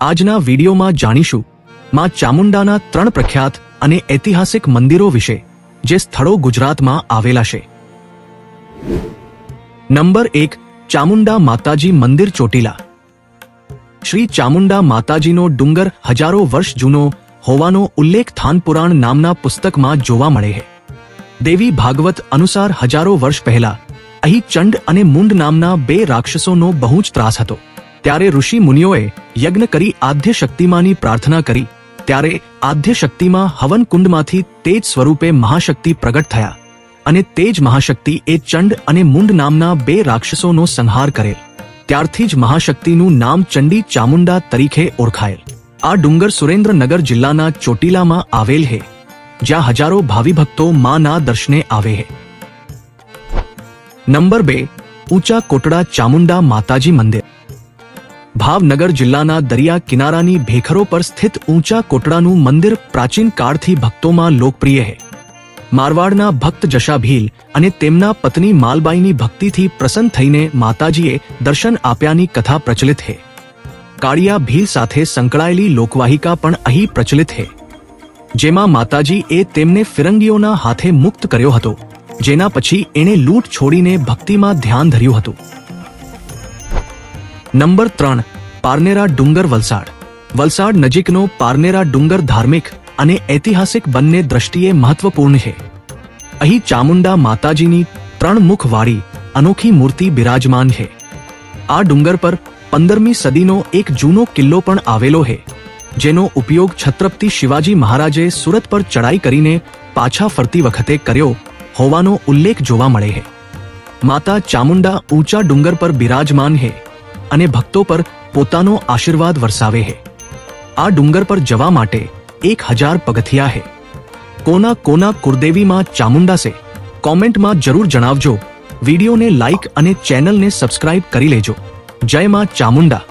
આજના વિડીયોમાં જાણીશું માં ચામુંડાના ત્રણ પ્રખ્યાત અને ઐતિહાસિક મંદિરો વિશે, જે સ્થળો ગુજરાતમાં આવેલા છે. નંબર એક, ચામુંડા માતાજી મંદિર ચોટીલા. શ્રી ચામુંડા માતાજીનો ડુંગર હજારો વર્ષ જૂનો હોવાનો ઉલ્લેખ થાનપુરાણ નામના પુસ્તકમાં જોવા મળે છે. દેવી ભાગવત અનુસાર હજારો વર્ષ પહેલા અહીં ચંડ અને મુંડ નામના બે રાક્ષસોનો બહુ જ ત્રાસ હતો. ત્યારે ઋષિ મુનિઓએ યજ્ઞ કરી આદ્ય શક્તિમાંની પ્રાર્થના કરી. ત્યારે આદ્ય શક્તિમાં હવન કુંડમાંથી તેજ સ્વરૂપે મહાશક્તિ પ્રગટ થયા અને તેજ મહાશક્તિ એ ચંડ અને મુંડ નામના બે રાક્ષસોનો સંહાર કરેલ. ત્યારથી જ મહાશક્તિનું નામ ચંડી ચામુંડા તરીકે ઓળખાયેલ. આ ડુંગર સુરેન્દ્રનગર જિલ્લાના ચોટીલામાં આવેલ છે જ્યાં હજારો ભાવિ ભક્તો માના દર્શને આવે છે નંબર બે, ઊંચા કોટડા ચામુંડા માતાજી મંદિર. ભાવનગર જિલ્લાના દરિયા કિનારાની ભેખરો પર સ્થિત ઊંચા કોટડાનું મંદિર પ્રાચીન કાળથી ભક્તોમાં લોકપ્રિય છે મારવાડના ભક્ત જશા ભીલ અને તેમના પત્ની માલબાઈની ભક્તિથી પ્રસન્ન થઈને માતાજીએ દર્શન આપ્યાની કથા પ્રચલિત છે કાળિયા ભીલ સાથે સંકળાયેલી લોકવાહિકા પણ અહીં પ્રચલિત છે જેમાં માતાજી એ તેમને ફિરંગીઓના હાથે મુક્ત કર્યો હતો, જેના પછી એણે લૂંટ છોડીને ભક્તિમાં ધ્યાન ધર્યું હતું. નંબર ત્રણ, પારનેરા ડુંગર વલસાડ. વલસાડ નજીકનો પારનેરા ડુંગર ધાર્મિક અને ઐતિહાસિક બંને દ્રષ્ટિએ મહત્વપૂર્ણ છે. અહીં ચામુંડા માતાજીની ત્રણ મુખવાળી અનોખી મૂર્તિ બિરાજમાન છે. આ ડુંગર પર પંદરમી સદીનો એક જૂનો કિલ્લો પણ આવેલો છે, જેનો ઉપયોગ છત્રપતિ શિવાજી મહારાજે સુરત પર ચડાઈ કરીને પાછા ફરતી વખતે કર્યો હોવાનો ઉલ્લેખ જોવા મળે છે. માતા ચામુંડા ઊંચા ડુંગર પર બિરાજમાન છે. અને ભક્તો પર પોતાનો આશીર્વાદ વરસાવે છે આ ડુંગર પર જવા માટે એક હજાર પગથિયા છે કોના કોના કુરદેવીમાં ચામુંડા છે, કોમેન્ટમાં જરૂર જણાવજો. વિડીયોને લાઇક અને ચેનલને સબસ્ક્રાઇબ કરી લેજો. જય માં ચામુંડા.